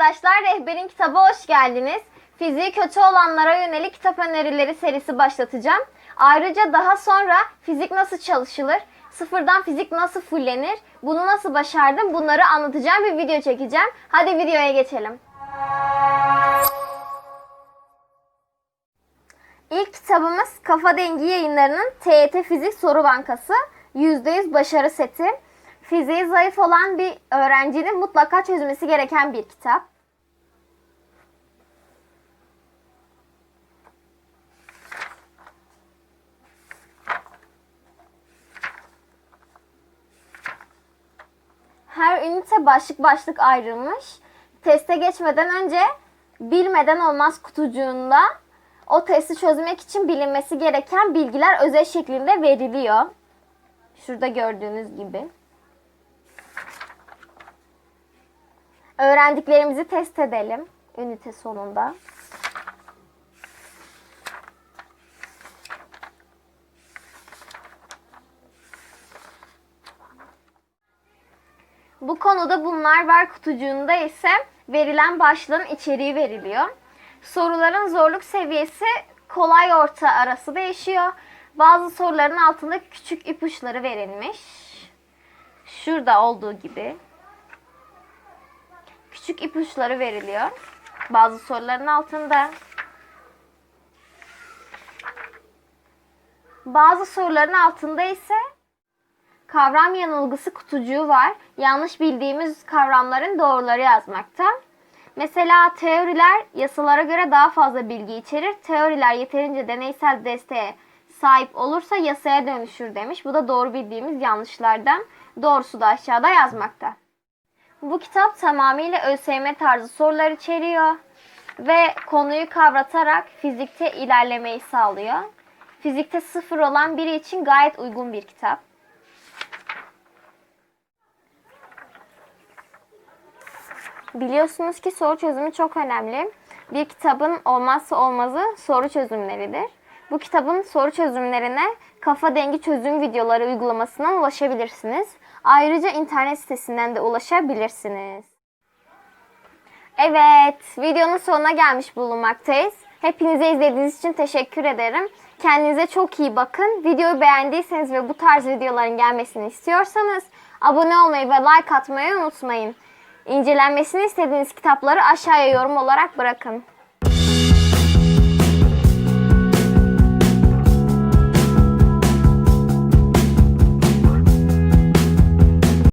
arkadaşlar, Rehberin Kitabı hoş geldiniz. Fiziği kötü olanlara yönelik kitap önerileri serisi başlatacağım. Ayrıca daha sonra fizik nasıl çalışılır, sıfırdan fizik nasıl fullenir, bunu nasıl başardım bunları anlatacağım bir video çekeceğim. Hadi videoya geçelim. İlk kitabımız Kafa Dengi Yayınları'nın TYT Fizik Soru Bankası. %100 başarı seti. Fiziği zayıf olan bir öğrencinin mutlaka çözmesi gereken bir kitap. Her ünite başlık başlık ayrılmış. Teste geçmeden önce bilmeden olmaz kutucuğunda o testi çözmek için bilinmesi gereken bilgiler özel şeklinde veriliyor. Şurada gördüğünüz gibi. Öğrendiklerimizi test edelim ünite sonunda. Bu konuda bunlar var kutucuğunda ise verilen başlığın içeriği veriliyor. Soruların zorluk seviyesi kolay orta arası değişiyor. Bazı soruların altında küçük ipuçları verilmiş. Şurada olduğu gibi. Küçük ipuçları veriliyor. Bazı soruların altında. Bazı soruların altında ise kavram yanılgısı kutucuğu var. Yanlış bildiğimiz kavramların doğruları yazmakta. Mesela teoriler yasalara göre daha fazla bilgi içerir. Teoriler yeterince deneysel desteğe sahip olursa yasaya dönüşür demiş. Bu da doğru bildiğimiz yanlışlardan. Doğrusu da aşağıda yazmakta. Bu kitap tamamıyla ÖSYM tarzı sorular içeriyor ve konuyu kavratarak fizikte ilerlemeyi sağlıyor. Fizikte sıfır olan biri için gayet uygun bir kitap. Biliyorsunuz ki soru çözümü çok önemli. Bir kitabın olmazsa olmazı soru çözümleridir. Bu kitabın soru çözümlerine kafa dengi çözüm videoları uygulamasından ulaşabilirsiniz. Ayrıca internet sitesinden de ulaşabilirsiniz. Evet, videonun sonuna gelmiş bulunmaktayız. Hepinize izlediğiniz için teşekkür ederim. Kendinize çok iyi bakın. Videoyu beğendiyseniz ve bu tarz videoların gelmesini istiyorsanız abone olmayı ve like atmayı unutmayın. İncelenmesini istediğiniz kitapları aşağıya yorum olarak bırakın.